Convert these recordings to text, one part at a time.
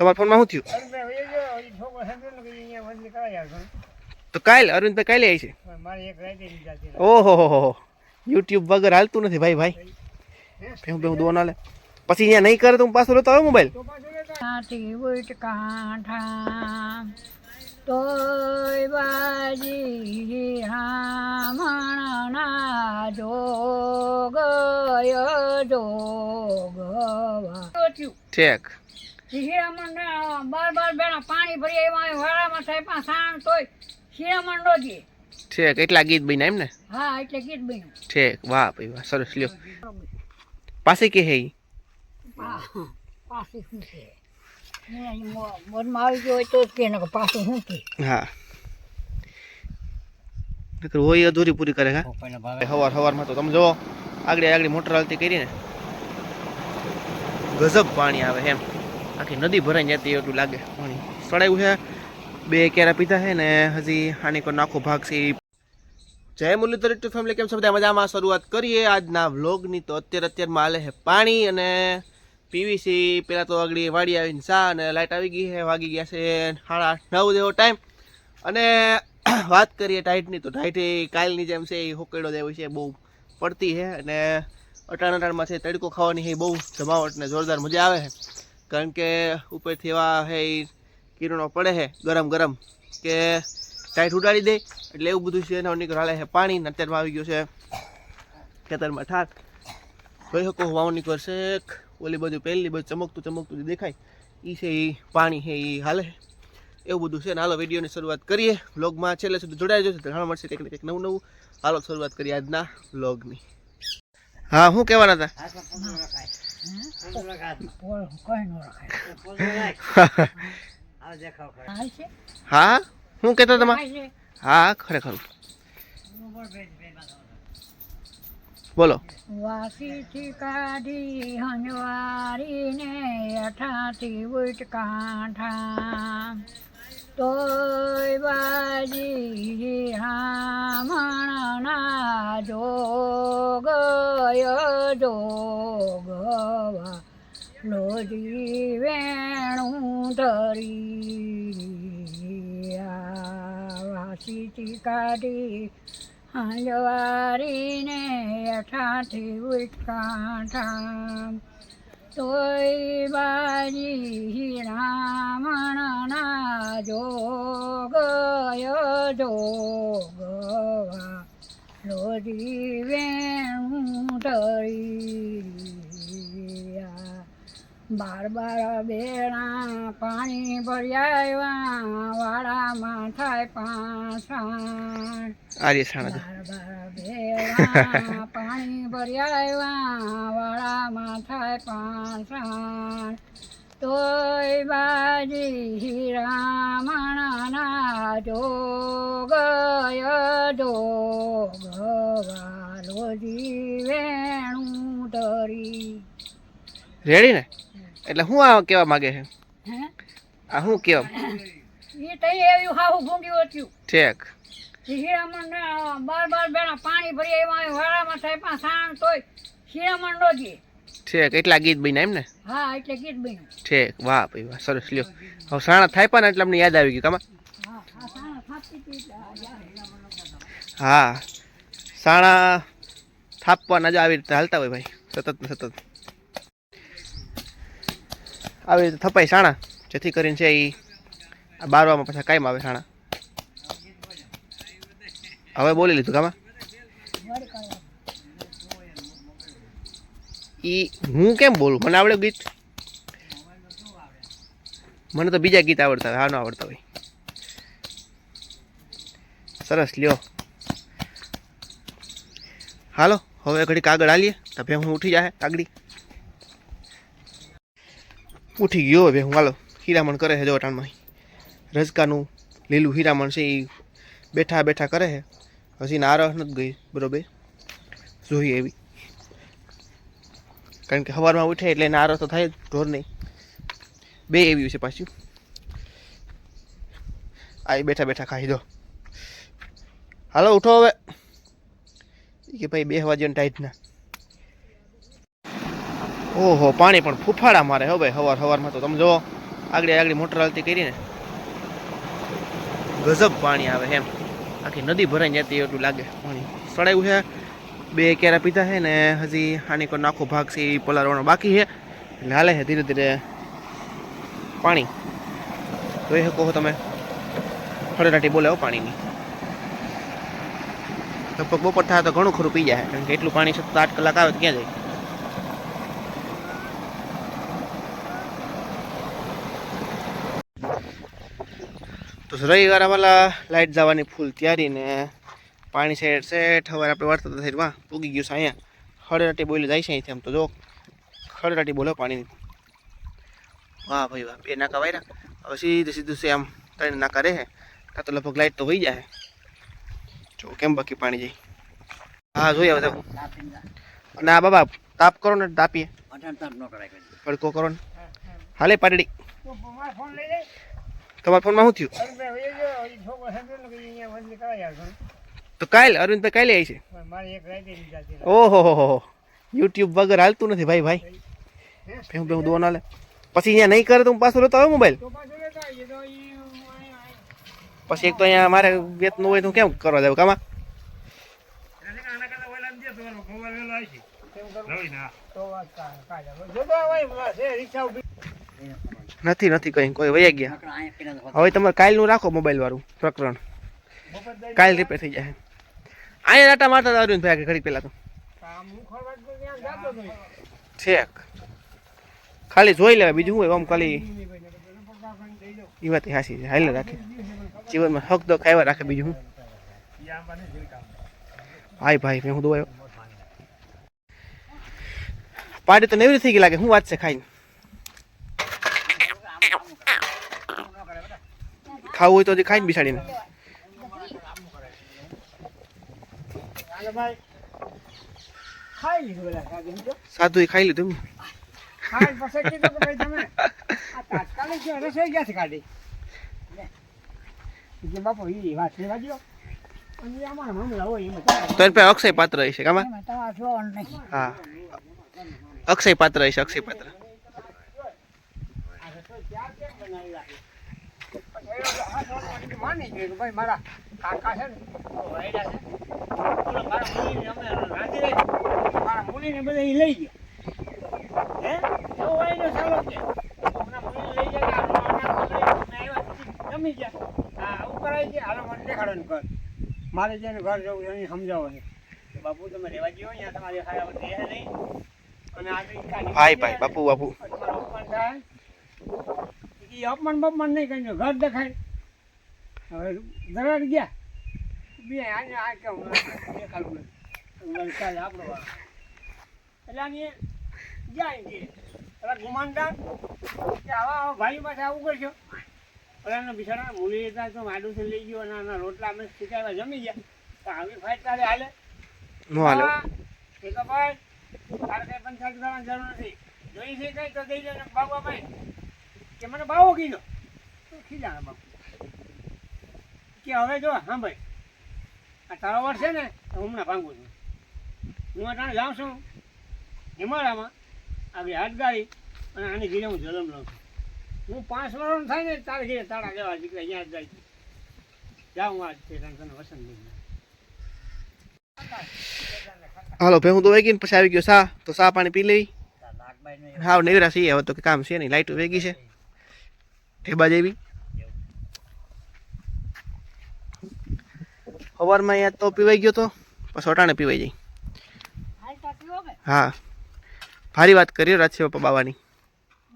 તમારા ફોનમાં શું થયું. તો કાલે અરવિંદભાઈ કાલે આવી છે? ઓહો હો હો યુટ્યુબ વગર હાલતું નથી ભાઈ ભાઈ. ભેહું ભેહું દોન હાલે લે. પછી અહીંયા નહીં કરે તો હું પાછો લેતો આવ્યો મોબાઈલ તોય બાજી રામણના જોગય જોગવા ઠેક શિરામણ બાર બાર બેણા પાણી ભરી એમાં વાળામાં થાય પણ સાણ તોય શિરામણ રોજી ઠેક એટલા ગીત બન્યા એમ ને? હા એટલે ગીત બન્યું. ઠેક વાહ ભાઈ વાહ સરસ લ્યો. પાસે કે હે ઈ? પા- પાછી શું છે? મનમાં આવી ગયો હોય તો જ કે નકર શું કે હા. નકર હોય અધૂરી પૂરી કરે હા? હવાર હવારમાં તો તમે જુઓ આગળ આગળ મોટર હાલતી કરીને ગજબ પાણી આવે એમ. આખી નદી ભરાઈ જતી એટલું લાગે. પાણી સડાયું છે. બે કેરા પીધા છે ને હજી આની કોઈ આખો ભાગ છે જય મુરલીધર ટુ ફેમિલી કેમ છો? બધા મજામાં? શરૂઆત કરીએ આજના વ્લોગની તો અત્યારે અત્યારમાં હાલે છે પાણી અને પીવીસી પહેલાં તો આગળ વાડી આવીને સા અને લાઇટ આવી ગઈ છે, વાગી ગયા છે સાડા નવ જેવો ટાઈમ અને વાત કરીએ ટાઈટની તો ટાઈટ એ કાલની જેમ છે, એ હોકેડો જેવી છે, બહુ પડતી છે અને અટાણ અટાણમાં છે, તડકો ખાવાની છે બહુ જમાવટ ને જોરદાર મજા આવે છે. કારણ કે ઉપરથી એવા હે કિરણો પડે છે ગરમ ગરમ, કે ટાઈટ ઉડાડી દે. એટલે એવું બધું છે એના નીકળ હાલે છે પાણી અત્યારમાં આવી ગયું છે ખેતરમાં ઠાર. જોઈ શકો વાવણી કરશે ઓલી બાજુ પહેલી બાજુ ચમકતું ચમકતું દેખાય એ છે એ પાણી છે એ હાલે એવું બધું છે ને હાલો વિડીયોની શરૂઆત કરીએ. વ્લોગમાં છેલ્લે સુધી જોડાઈ જશે જાણવા મળશે કંઈક ને કંઈક નવું નવું. હાલો શરૂઆત કરીએ આજના વ્લોગની હા, શું કહેવાના હતા? હા? શું કેતો તમારે? હા ખરેખર. બોલો. વાસીથી કાઢી હંજવારીને અઠાથી ઉઠ કાંઠા તોય બાજી રામણના જોગય જોગવા લોજી વેણું ધરી વાસીથી કાઢી હાંજવારીને અઠાથી ઉઠકાઠા તોય બાજી રામણના જોગય જોગવા રોજી વેણું ટળી બાર બાર બેણા પાણી ભર્યા વાળામાં થાય પાછા. બાર બાર બેડા પાણી વાળા વાળામાં થાય પાછા તોય બાજી રામણના જોગય જોગવા લોજી વેણું ધરી રેડી ને એટલે હું આ કહેવા માગે છે? હે? આ હું કહેવા એ તઈ એવું હાવું ભૂંગ્યું હતું ઠેક. શિરામણ બાર બાર બેણા પાણી ભરી એમાં વાળામાં થાય પણ સાણ તોય શિરામણ ઠેક એટલા ગીત બન્યા એમ ને હા એટલે ગીત બન્યું. ઠેક વાહ ભાઈ વાહ સરસ લ્યો. હવે સાણા થાય પણ એટલે અમને યાદ આવી ગયું યાદ. હા સાણા થાપવાના જ આવી રીતે હાલતા હોય ભાઈ સતત સતત. આવી રીતે થપાય સાણા જેથી કરીને છે એ બારવામાં પાછા કાયમ આવે સાણા. હવે બોલી લીધું કામાં એ હું કેમ બોલું? મને આવડે ગીત. મને તો બીજા ગીત આવડતા હોય હા ન આવડતા હોય. સરસ, લ્યો. હાલો, હવે ઘડી કાગળ હાલીએ. તો ભે હું ઉઠી જાય કાગડી. ઉઠી ગયો ભે હું, હાલો. હીરામણ કરે છે જો ટાણમાં રજકાનું લીલું હીરામણ છે એ બેઠા બેઠા કરે છે. હજી નારસ નથી ગઈ, બરોબર? જોઈએ એવી. કારણ કે સવારમાં ઉઠે એટલે નારો તો થાય જ ઢોર નહીં. બે એવી છે પાછું. આ ઈ બેઠા બેઠા ખાઈ દો. હાલો, ઉઠો હવે. કે ભાઈ બે વાગ્યાની ટાઈટના. ઓહો, પાણી પણ ફૂફાડા મારે હવે સવાર સવારમાં તો તમે જો આગળ આગળ મોટર હાલતી કરીને ગજબ પાણી આવે એમ. આખી નદી ભરાઈ જતી એટલું લાગે. પાણી સડાયું છે. બે કેરા પીધા છે ને હજી આની કોઈ આખો ભાગ છે એ પલારવાનો બાકી છે. એટલે હાલે છે ધીરે ધીરે પાણી. જોઈ શકો તમે. ખડેરાટી બોલે પાણીની. લગભગ બપોર થાય તો ઘણું ખરું પી જાય. કારણ કે એટલું પાણી સતત આઠ કલાક આવે તો ક્યાં જાય? રવિવાર અમારા લાઈટ જવાની ફૂલ તૈયારી ને પાણી સાઈડ સેટ હવે આપણે વાર્તા સાઈડમાં વાહ પૂગી ગયું છે અહીંયા. ખડરાટી બોલી જાય છે અહીંથી આમ તો જો. ખડરાટી બોલો પાણીની. વાહ ભાઈ વાહ બે નાકા વાયરા. હવે સીધું સીધું છે આમ ત્રણ નાકા રહે. કાં તો લગભગ લાઇટ તો વહી જાય. જો કેમ બાકી પાણી જાય. હા જોઈએ હવે અને આ બાબા તાપ કરો ને તાપીએ. પડકો કરો ને. હાલે પાટડી. ફોન લઈ લે. તમારા ફોનમાં શું થયું? તો કાલ અરવિંદભાઈ કાલે આવી છે? ઓહો હો હો યુટ્યુબ વગર હાલતું નથી ભાઈ ભાઈ. ભેહું ભેહું દોન હાલે પછી અહીંયા નહીં કરે તો હું પાછો લેતો આવ્યો મોબાઈલ પાછો એક તો અહીંયા મારે વેતનું હોય તો કેમ કરવા જાવ કામાં? તો નથી નથી કઈ કોઈ વયા ગયા. હવે તમારે કાલનું રાખો મોબાઈલ વાળું પ્રકરણ. કાલ રિપેર થઈ જાય. અહીંયા રાટા મારતા હતા અરવિંદ ભાઈ ઘડી પહેલા તો. હું છેક. ખાલી જોઈ લેવાય બીજું શું આમ ખાલી એ વાત હાસી છે હાલે રાખે. જીવનમાં હક તો ખાવા રાખે બીજું હું ઝીલકા. હાય ભાઈ મેં હું દોવાયો. પાડી તો નેવરી થઈ ગઈ લાગે હું વાત છે ખાઈને ખાવું હોય તો હજી ખાઈને બિસાડીને હાલો ભાઈ ખાઈ લીધું બધા કાજુ સમજો સાદું ખાઈ લીધું એમ. ખાઈ પછી કીધું કે ભાઈ તમે આ તાત્કાલિક જો રસોઈ ક્યાંથી કાઢી લે. ઈ કે બાપુ ઈ વાત લેવા હોય તો ઈ અમારા બિસાડીને. સાધુ ખાઈ લીધું તો અક્ષય પાત્ર હશે હા. અક્ષય પાત્ર હશે અક્ષય પાત્ર. માની ગયું ભાઈ મારા કાકા છે ને છે મારા મુલીને અમે રાજી રહી મારા મુલીને બધા લઈ ગયા હે એવો વાયદો ચાલો પછી જમી ગયા હા આવું કરાય છે હાલો મને દેખાડો ને ઘર મારે જેને ઘર જવું છે એને સમજાવો છે. બાપુ તમે રહેવા જ્યો અહીંયા તમારી હારે રહે નહીં. અને આ કંઈ કાઢી ભાઈ ભાઈ બાપુ બાપુ. તમારું અપમાન બપમાન નહીં કઈ ઘર દેખાય. હવે દરાડ ગયા. બે આને આ કેમ દેખાડું નથી. આપણો. એટલે આને જાય કે એટલે ગુમાનદાર કે આવા આવા ભાઈ પાસે આવું કરશો? પેલાના બિચારા ભૂલી જતા તો માડું લઈ ગયો અને આના રોટલા અમે શીખાવ્યા જમી ગયા. તો આવી ફાઈટ તારે હાલે? નો હાલે. એ તો ભાઈ તારે કઈ પંચાયત કરવાની જરૂર નથી. જોઈ છે કઈ તો દઈ દેજો બાબા ભાઈ કે મને બાવો કીધો તો ખીજાણા બાપુ. કે હવે જો હા ભાઈ આ તારો વર્ષ છે ને હમણાં ભાંગું છું. હું અટાણે જાઉં છું હિમાલયમાં આવી હાથગાડી અને આની ઘીરે હું જલમ લઉં છું. હું પાંચ વર્ષ થાય ને તારે ઘીરે તારા જવા દીકરા અહીંયા જ જાય જાઉં આજ તે તને વસંત લઈને. હાલો હું તો વેગી પછી આવી ગયો. સા તો સા પાણી પી લેવી હા નેવરા છીએ હવે તો કામ છે નહીં લાઈટ વેગી છે. ઠેબા જેવી સવારમાં અહીંયા તો પીવાઈ ગયો તો પછી અટાણે પીવાઈ જાય. હાલ તો પીવો કે હા. ભારી વાત કરી રાત બાપા બાવાની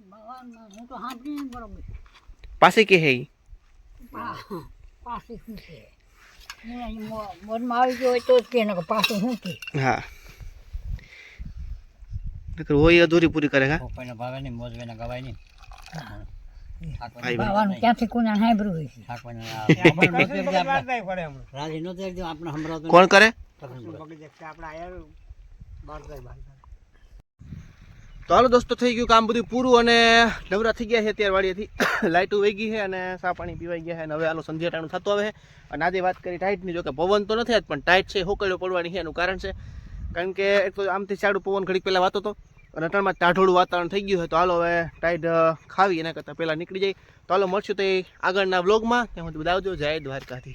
ભગવાન હું તો સાંભળી નહીં બરોબર પાસે કે હે ઈ? પા- પાછી શું છે હું. અહીં મો- મનમાં આવી ગયો હોય તો જ કે નકર પાછું શું કે હા નકર હોય અધૂરી પૂરી કરે હા? કોઈને ભાવે નહીં મોજ વિના ગવાય નહીં. ભાઈ ભાઈ ક્યાંથી કોને સાંભળ્યું હોય? છે રાજી નો તો એકદમ આપણે સંભળાવતો કોણ કરે? તો હાલો દોસ્તો થઈ ગયું કામ બધું પૂરું અને નવરા થઈ ગયા છે અત્યારે વાડીએથી. લાઇટો વહી છે અને સા પાણી પીવાઈ ગયા છે અને હવે આનો સંધ્યા ટાણું થતું આવે છે. અને આજે વાત કરી ટાઈટની જો કે પવન તો નથી આજ પણ ટાઈટ છે હોકળીઓ પડવાની છે એનું કારણ છે. કારણ કે એક તો આમથી ચાડું પવન ઘડીક પહેલાં વાતો હતો અને અટાણમાં ટાઢોળું વાતાવરણ થઈ ગયું હોય તો હાલો હવે ટાઈડ ખાવી એના કરતાં પહેલાં નીકળી જાય તો હાલો મળશું તો આગળના વ્લોગમાં ત્યાં સુધી બધા આવજો. જય દ્વારકાધીશ.